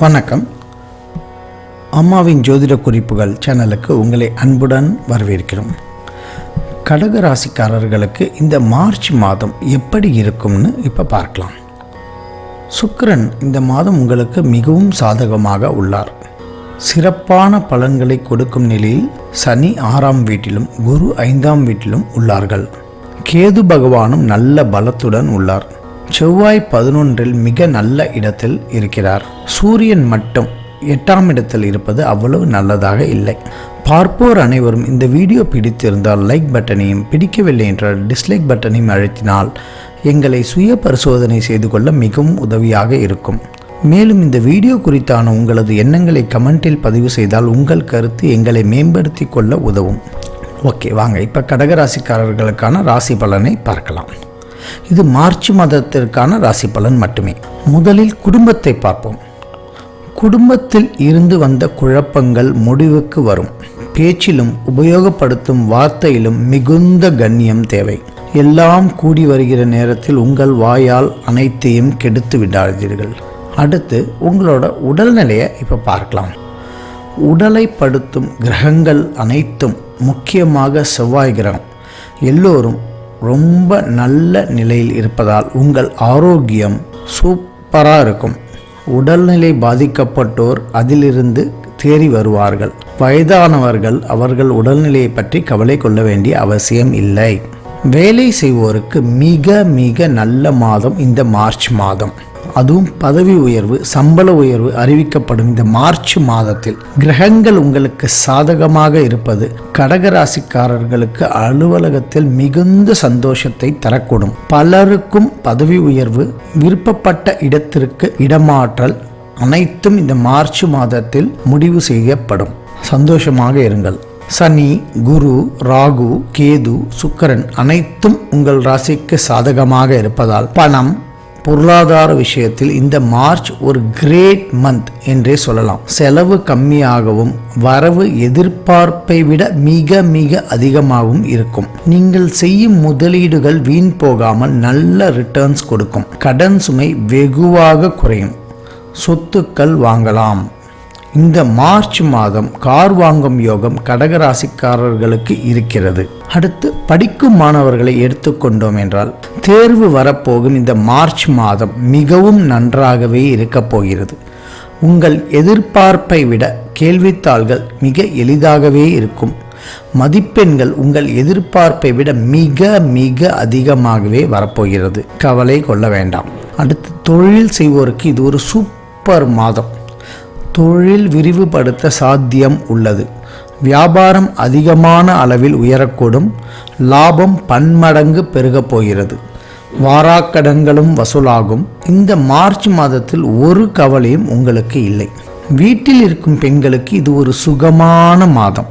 வணக்கம். அம்மாவின் ஜோதிட குறிப்புகள் சேனலுக்கு உங்களை அன்புடன் வரவேற்கிறோம். கடக ராசிக்காரர்களுக்கு இந்த மார்ச் மாதம் எப்படி இருக்கும்னு இப்போ பார்க்கலாம். சுக்கிரன் இந்த மாதம் உங்களுக்கு மிகவும் சாதகமாக உள்ளார். சிறப்பான பலன்களை கொடுக்கும் நிலையில் சனி ஆறாம் வீட்டிலும் குரு ஐந்தாம் வீட்டிலும் உள்ளார்கள். கேது பகவானும் நல்ல பலத்துடன் உள்ளார். செவ்வாய் பதினொன்றில் மிக நல்ல இடத்தில் இருக்கிறார். சூரியன் மட்டும் எட்டாம் இடத்தில் இருப்பது அவ்வளவு நல்லதாக இல்லை. பார்ப்போர் அனைவரும் இந்த வீடியோ பிடித்திருந்தால் லைக் பட்டனையும் பிடிக்கவில்லை என்றால் டிஸ்லைக் பட்டனையும் அழுத்தினால் எங்களை சுய பரிசோதனை செய்து கொள்ள மிகவும் உதவியாக இருக்கும். மேலும் இந்த வீடியோ குறித்தான உங்களது எண்ணங்களை கமெண்டில் பதிவு செய்தால் உங்கள் கருத்து எங்களை மேம்படுத்தி கொள்ள உதவும். ஓகே வாங்க இப்போ கடகராசிக்காரர்களுக்கான ராசி பலனை பார்க்கலாம். இது மார்ச் மாதத்திற்கான ராசி பலன் மட்டுமே. முதலில் குடும்பத்தை பார்ப்போம். குடும்பத்தில் இருந்து வந்த குழப்பங்கள் முடிவுக்கு வரும். பேச்சிலும் உபயோகப்படுத்தும் வார்த்தையிலும் மிகுந்த கண்ணியம் தேவை. எல்லாம் கூடி வருகிற நேரத்தில் உங்கள் வாயால் அனைத்தையும் கெடுத்து விடாதீர்கள். அடுத்து உங்களோட உடல்நிலையை இப்போ பார்க்கலாம். உடலை படுத்தும் கிரகங்கள் அனைத்தும் முக்கியமாக செவ்வாய் கிரகம். எல்லோரும் ரொம்ப நல்ல நிலையில் இருப்பதால் உங்கள் ஆரோக்கியம் சூப்பராக இருக்கும். உடல்நிலை பாதிக்கப்பட்டோர் அதிலிருந்து தேறி வருவார்கள். வயதானவர்கள் அவர்கள் உடல்நிலையை பற்றி கவலை கொள்ள வேண்டிய அவசியம் இல்லை. வேலை செய்வோருக்கு மிக மிக நல்ல மாதம் இந்த மார்ச் மாதம். அதுவும் பதவி உயர்வு சம்பள உயர்வு அறிவிக்கப்படும் இந்த மார்ச் மாதத்தில் கிரகங்கள் உங்களுக்கு சாதகமாக இருப்பது கடகராசிக்காரர்களுக்கு அலுவலகத்தில் மிகுந்த சந்தோஷத்தை தரக்கூடும். பலருக்கும் பதவி உயர்வு விருப்பப்பட்ட இடத்திற்கு இடமாற்றல் அனைத்தும் இந்த மார்ச் மாதத்தில் முடிவு செய்யப்படும். சந்தோஷமாக இருங்கள். சனி குரு ராகு கேது சுக்கரன் அனைத்தும் உங்கள் ராசிக்கு சாதகமாக இருப்பதால் பணம் பொருளாதார விஷயத்தில் இந்த மார்ச் ஒரு கிரேட் மந்த் என்றே சொல்லலாம். செலவு கம்மியாகவும் வரவு எதிர்பார்ப்பை விட மிக மிக அதிகமாகவும் இருக்கும். நீங்கள் செய்யும் முதலீடுகள் வீண் போகாமல் நல்ல ரிட்டர்ன்ஸ் கொடுக்கும். கடன் சுமை வெகுவாக குறையும். சொத்துக்கள் வாங்கலாம். இந்த மார்ச் மாதம் கார் வாங்கும் யோகம் கடகராசிக்காரர்களுக்கு இருக்கிறது. அடுத்து படிக்கும் மாணவர்களை எடுத்துக்கொண்டோம் என்றால் தேர்வு வரப்போகும் இந்த மார்ச் மாதம் மிகவும் நன்றாகவே இருக்கப் போகிறது. உங்கள் எதிர்பார்ப்பை விட கேள்வித்தாள்கள் மிக எளிதாகவே இருக்கும். மதிப்பெண்கள் உங்கள் எதிர்பார்ப்பை விட மிக மிக அதிகமாகவே வரப்போகிறது. கவலை கொள்ள வேண்டாம். அடுத்து தொழில் செய்வோருக்கு இது ஒரு சூப்பர் மாதம். தொழில் விரிவுபடுத்த சாத்தியம் உள்ளது. வியாபாரம் அதிகமான அளவில் உயரக்கூடும். லாபம் பன்மடங்கு பெருகப் போகிறது. வாராக்கடன்களும் வசூலாகும். இந்த மார்ச் மாதத்தில் ஒரு கவலையும் உங்களுக்கு இல்லை. வீட்டில் இருக்கும் பெண்களுக்கு இது ஒரு சுகமான மாதம்.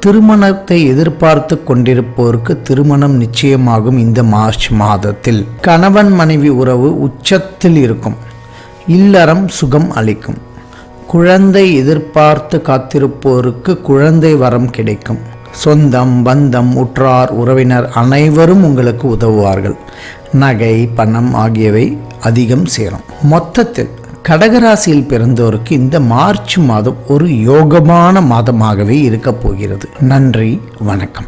திருமணத்தை எதிர்பார்த்து கொண்டிருப்போருக்கு திருமணம் நிச்சயமாகும் இந்த மார்ச் மாதத்தில். கணவன் மனைவி உறவு உச்சத்தில் இருக்கும். இல்லறம் சுகம் அளிக்கும். குழந்தை எதிர்பார்த்து காத்திருப்போருக்கு குழந்தை வரம் கிடைக்கும். சொந்தம் பந்தம் உற்றார் உறவினர் அனைவரும் உங்களுக்கு உதவுவார்கள். நகை பணம் ஆகியவை அதிகம் சேரும். மொத்தத்தில் கடகராசியில் பிறந்தோருக்கு இந்த மார்ச் மாதம் ஒரு யோகமான மாதமாகவே இருக்கப் போகிறது. நன்றி வணக்கம்.